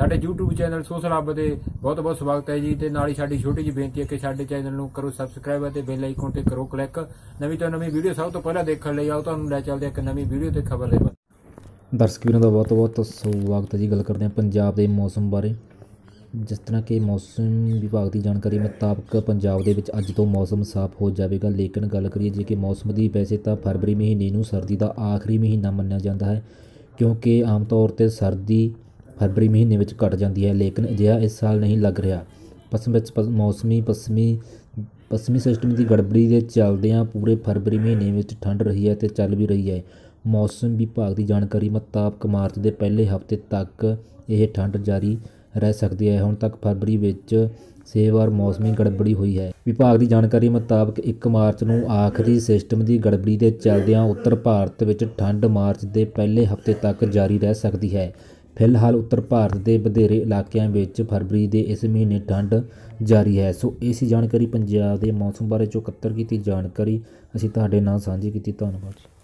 ਸਾਡੇ YouTube channel social ਹੱਬ ਦੇ ਬਹੁਤ ਬਹੁਤ ਸਵਾਗਤ ਹੈ ਜੀ ਤੇ ਨਾਲ ਹੀ ਸਾਡੀ ਛੋਟੀ ਜਿਹੀ ਬੇਨਤੀ ਹੈ ਕਿ ਸਾਡੇ ਚੈਨਲ ਨੂੰ ਕਰੋ ਸਬਸਕ੍ਰਾਈਬ ਅਤੇ ਬੈਲ ਆਈਕਨ ਤੇ ਕਰੋ ਕਲਿੱਕ ਨਵੀਂ ਤੋਂ ਨਵੀਂ ਵੀਡੀਓ ਸਭ ਤੋਂ ਪਹਿਲਾਂ ਦੇਖਣ ਲਈ ਆਓ, ਤੁਹਾਨੂੰ ਲੈ ਚੱਲਦੇ ਹਾਂ ਇੱਕ ਨਵੀਂ ਵੀਡੀਓ ਤੇ ਖਬਰ ਦੇ ਬਾਰੇ ਦਰਸ਼ਕ ਵੀਰਾਂ ਦਾ ਬਹੁਤ ਬਹੁਤ ਸਵਾਗਤ ਹੈ ਜੀ, ਗੱਲ ਕਰਦੇ ਹਾਂ ਪੰਜਾਬ ਦੇ ਮੌਸਮ ਬਾਰੇ। ਜਿਸ ਤਰ੍ਹਾਂ ਕਿ ਮੌਸਮ ਵਿਭਾਗ ਦੀ ਜਾਣਕਾਰੀ ਮੁਤਾਬਕ ਪੰਜਾਬ ਦੇ ਵਿੱਚ ਅੱਜ ਤੋਂ ਮੌਸਮ ਸਾਫ਼ ਹੋ ਜਾਵੇਗਾ, ਲੇਕਿਨ ਗੱਲ ਕਰੀਏ ਜੇ ਕਿ ਮੌਸਮ ਦੀ, ਵੈਸੇ ਤਾਂ ਫਰਵਰੀ ਮਹੀਨੇ ਨੂੰ ਸਰਦੀ ਦਾ ਆਖਰੀ ਮਹੀਨਾ ਮੰਨਿਆ ਜਾਂਦਾ ਹੈ, ਕਿਉਂਕਿ ਆਮ ਤੌਰ ਤੇ ਸਰਦੀ ਫਰਵਰੀ ਮਹੀਨੇ ਵਿੱਚ ਘਟ ਜਾਂਦੀ ਹੈ, ਲੇਕਿਨ ਅਜਿਹਾ ਇਸ ਸਾਲ ਨਹੀਂ ਲੱਗ ਰਿਹਾ। ਪੱਛਮ ਵਿੱਚ ਪ- ਮੌਸਮੀ ਪੱਛਮੀ ਪੱਛਮੀ ਸਿਸਟਮ ਦੀ ਗੜਬੜੀ ਦੇ ਚੱਲਦਿਆਂ ਪੂਰੇ ਫਰਵਰੀ ਮਹੀਨੇ ਵਿੱਚ ਠੰਡ ਰਹੀ ਹੈ ਤੇ ਚੱਲ ਵੀ ਰਹੀ ਹੈ। ਮੌਸਮ ਵਿਭਾਗ ਦੀ ਜਾਣਕਾਰੀ ਮੁਤਾਬਕ ਮਾਰਚ ਦੇ ਪਹਿਲੇ ਹਫ਼ਤੇ ਤੱਕ ਇਹ ਠੰਡ ਜਾਰੀ ਰਹਿ ਸਕਦੀ ਹੈ। ਹੁਣ ਤੱਕ ਫਰਵਰੀ ਵਿੱਚ ਛੇ ਵਾਰ ਮੌਸਮੀ ਗੜਬੜੀ ਹੋਈ ਹੈ। ਵਿਭਾਗ ਦੀ ਜਾਣਕਾਰੀ ਮੁਤਾਬਕ 1 ਮਾਰਚ ਨੂੰ ਆਖਰੀ ਸਿਸਟਮ ਦੀ ਗੜਬੜੀ ਦੇ ਚੱਲਦਿਆਂ ਉੱਤਰ ਭਾਰਤ ਵਿੱਚ ਠੰਡ ਮਾਰਚ ਦੇ ਪਹਿਲੇ ਹਫ਼ਤੇ ਤੱਕ ਜਾਰੀ ਰਹਿ ਸਕਦੀ ਹੈ। ਫਿਲਹਾਲ ਉੱਤਰ ਭਾਰਤ ਦੇ ਵਧੇਰੇ ਇਲਾਕਿਆਂ ਵਿੱਚ ਫਰਵਰੀ ਦੇ ਇਸ ਮਹੀਨੇ ਠੰਡ ਜਾਰੀ ਹੈ। ਸੋ ਇਹ ਸੀ ਜਾਣਕਾਰੀ ਪੰਜਾਬ ਦੇ ਮੌਸਮ ਬਾਰੇ ਜੋ ਇਕੱਤਰ ਕੀਤੀ ਜਾਣਕਾਰੀ ਅਸੀਂ ਤੁਹਾਡੇ ਨਾਲ ਸਾਂਝੀ ਕੀਤੀ। ਧੰਨਵਾਦ ਜੀ।